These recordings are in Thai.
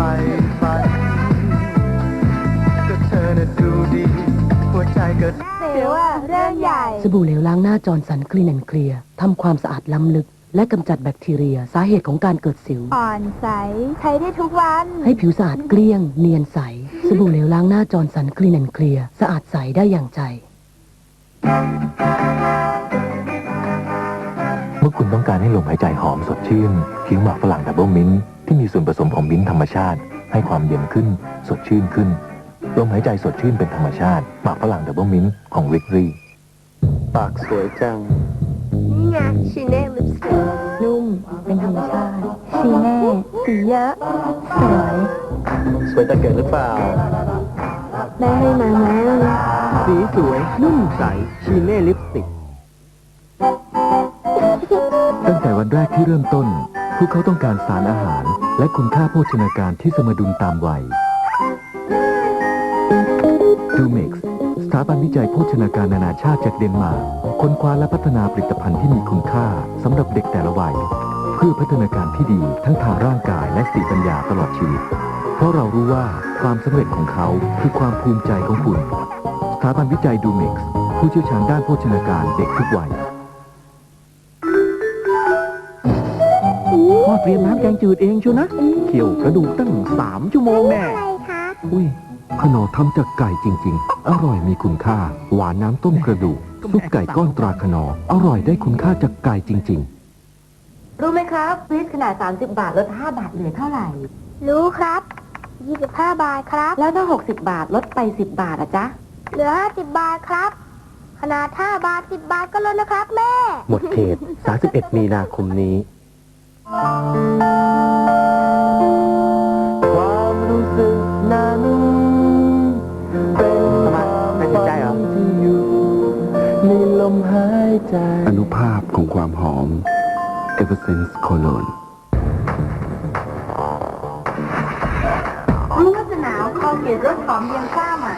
ฝ่ฝันก็เธอน่ะดูดี หัวใจก็สิวอะเรื่องใหญ่ สบู่เหลวล้างหน้าจอร์นสันคลีนแอนเคลียร์ทำความสะอาดล้ำลึก และกำจัดแบคทีเรียสาเหตุของการเกิดสิว อ่อนใส ใช้ได้ทุกวัน ให้ผิวสะอาดเกลี้ยง เนียนใส สบู่เหลวล้างหน้าจอร์นสันคลีนแอนเคลียร์สะอาดใสได้อย่างใจ เมื่อคุณต้องการให้ลมหายใจหอมสดชื่นผิวหมากฝรั่งดับเบิลมิ้นท์ ที่มีส่วนผสมของมิ้นท์ธรรมชาติ ให้ความเย็นขึ้น สดชื่นขึ้นลมหายใจสดชื่นเป็นธรรมชาติ หมากฝรั่งดับเบิลมิ้นท์ของวิกรีปากสวยจัง นี่ไงชีเน่ลิปสติกนุ่ม เป็นธรรมชาติ ชีเน่สีเยอะ สวย สวยแต่เกิดหรือเปล่าแม่ให้มาแล้วสีสวย นุ่มใส ชีเน่ลิปสติก ตั้งแต่วันแรกที่เริ่มต้น พวกเขาต้องการสารอาหาร และคุณค่าโภชนาการที่สมดุลตามวัยดูเม็กซ์สถาบันวิจัยโภชนาการนานาชาติจากเดนมาร์กค้นคว้าและพัฒนาผลิตภัณฑ์ที่มีคุณค่าสำหรับเด็กแต่ละวัย เพื่อพัฒนาการที่ดีทั้งทางร่างกายและสติปัญญาตลอดชีวิต เพราะเรารู้ว่าความสำเร็จของเขาคือความภูมิใจของคุณ สถาบันวิจัยดูเม็กซ์ผู้เชี่ยวชาญด้านโภชนาการเด็กทุกวัย เตรียมน้ำแกงจืดเองชัวนะ เคี่ยวกระดูกตั้งสามชั่วโมงแน่ อะไรคะ อุ้ยขนมทำจากไก่จริง ๆ อร่อยมีคุณค่า หวานน้ำต้มกระดูกซุปไก่ก้อนตราขนอ อร่อยได้คุณค่าจากไก่จริงๆรู้ไหมครับฟรีซขนาด 30 บาทลด 5 บาทเหลือเท่าไหร่ รู้ครับ 25 บาทครับ แล้วถ้า 60 บาทลดไป 10 บาทอะจ๊ะ เหลือ 50 บาทครับ ขนาด 5 บาท 10 บาทก็ลดนะครับแม่หมดเขต 31 มีนาคมนี้ ความรู้สึกนั้น เป็นทำไมไม่สนใจเหรอที่อยู่ในลมหายใจ อนุภาพของความหอม e v e r s e n s e Cologne เมื่อจะหนาวคอเกตรสหอมเย็นซ่าใหม่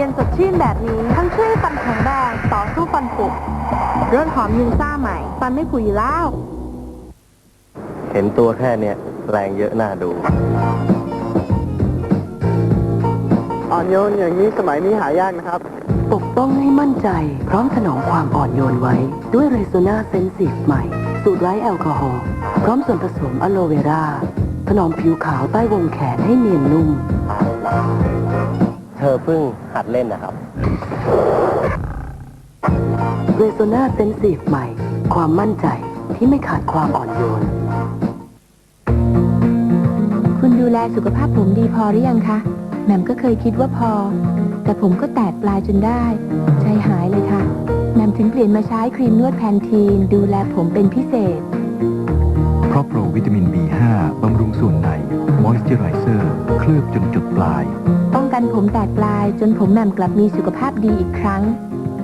ย็นสดชื่นแบบนี้ ทั้งช่วยให้ฟันแข็งแรงต่อสู้ฟันผุรสหอมเย็นซ่าใหม่ ฟันไม่ผุยแล้ว เห็นตัวแค่เนี้ยแรงเยอะน่าดู อ่อนโยนอย่างนี้สมัยนี้หายากนะครับ ปกป้องให้มั่นใจ พร้อมถนอมความอ่อนโยนไว้ ด้วยเรโซนาเซนซีฟใหม่ สูตรไร้แอลกอฮอล์พร้อมส่วนผสมอะโลเวรา ถนอมผิวขาวใต้วงแขนให้เนียนนุ่ม เธอเพิ่งหัดเล่นนะครับ เรโซนาเซนซีฟใหม่ ความมั่นใจที่ไม่ขาดความอ่อนโยน คุณดูแลสุขภาพผมดีพอหรือยังคะ แหม่มก็เคยคิดว่าพอ แต่ผมก็แตกปลายจนได้ ใจหายเลยค่ะ แหม่มถึงเปลี่ยนมาใช้ครีมนวดแพนทีน ดูแลผมเป็นพิเศษ เพราะโปรวิตามิน B5 บำรุงส่วนในมอยส์เจอไรเซอร์ เคลือบจนจุดปลายป้องกั นผมแตกปลาย จนผมแหม่มกลับมีสุขภาพดีอีกครั้ง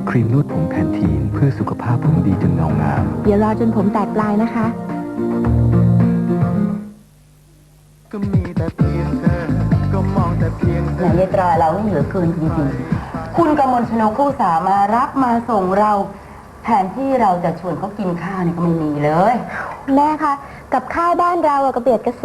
ครีมนวดผมแพนทีนเพื่อสุขภาพผมดีจนเงางาม อย่ารอจนผมแตกปลายนะคะ ก็มีแต่เพียงเธอ ก็มองแต่เพียงเธไหนอยายตราเรานี่เหลือเกินจริงๆ คุณกมลชนกคู่สามารับมาส่งเรา แทนที่เราจะชวนเขากินข้าวเนี่ยก็ไม่มีเลย แม่คะ กับข้าวบ้านเราอะกระเบียดกระสิ